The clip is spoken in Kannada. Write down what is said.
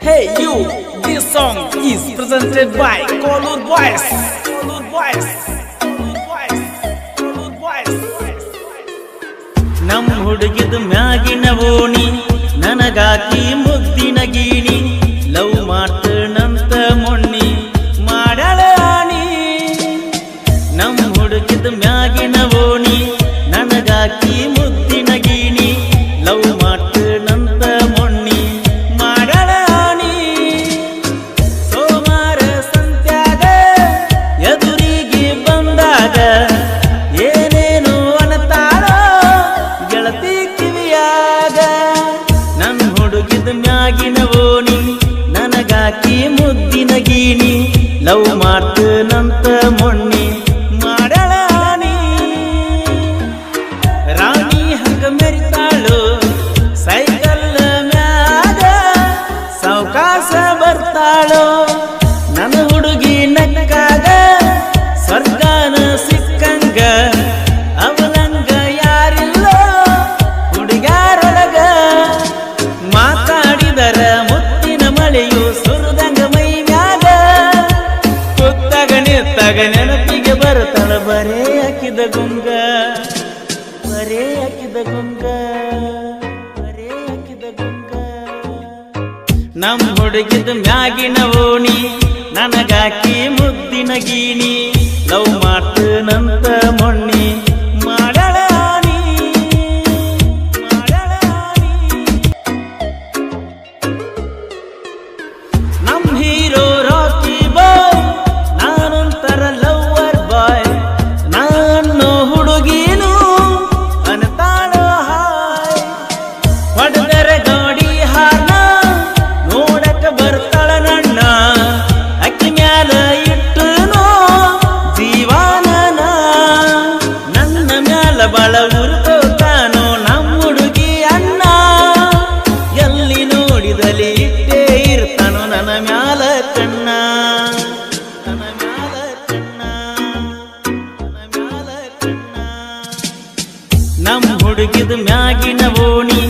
Hey you, this song is presented by Kolur Boys. Kolur Boys. ನಮ್ ಹುಡುಗಿದ ಮ್ಯಾಗಿನ ಓಣಿ ನನಗಾಕಿ ಹುಡುಗಿದ ಮ್ಯಾಗಿನ ಓಣಿ ನನಗಾಕಿ ಮುದ್ದಿನ ಗೀಣಿ. ಲವ್ ಮಾಡ್ತನಂತ ಮೊಣ್ಣಿ ಮಾಡಳ ನೀ? ರಾಣಿ ಹಂಗ ಮೆರಿತಾಳು? ಸೈಕಲ್ ಮ್ಯಾಗ ಸಾವಕಾಶ ಬರ್ತಾಳೋ? ನೆನಪಿಗೆ ಬರತಳ, ಬರೇ ಹಾಕಿದ ಗುಂಗ, ಬರೇ ಹಾಕಿದ ಗುಂಗ, ಬರೇ ಹಾಕಿದ ಗುಂಗ. ನಮ್ ಹುಡುಗಿದ ಮ್ಯಾಗಿನ ಓಣಿ, ನನಗಾಕಿ ಮುದ್ದಿನ ಗೀಣಿ, ಲವ್ ಮಾಡ್ತನಂತ ಮೊಣ್ಣಿ ಬಳ ಉರ್ಕೋತಾನೋ ನಮ್ಮ ಹುಡುಗಿ ಅಣ್ಣ? ಎಲ್ಲಿ ನೋಡಿದಲ್ಲಿ ಇಟ್ಟೇ ಇರ್ತಾನೋ ನನ್ನ ಮ್ಯಾಲ ಕಣ್ಣ? ನನ್ನ ಮ್ಯಾಲ ಕಣ್ಣ? ನನ್ನ ಮ್ಯಾಲ ಕಣ್ಣ? ನಮ್ಮ ಹುಡುಗಿದ ಮ್ಯಾಗಿನ ಓಣಿ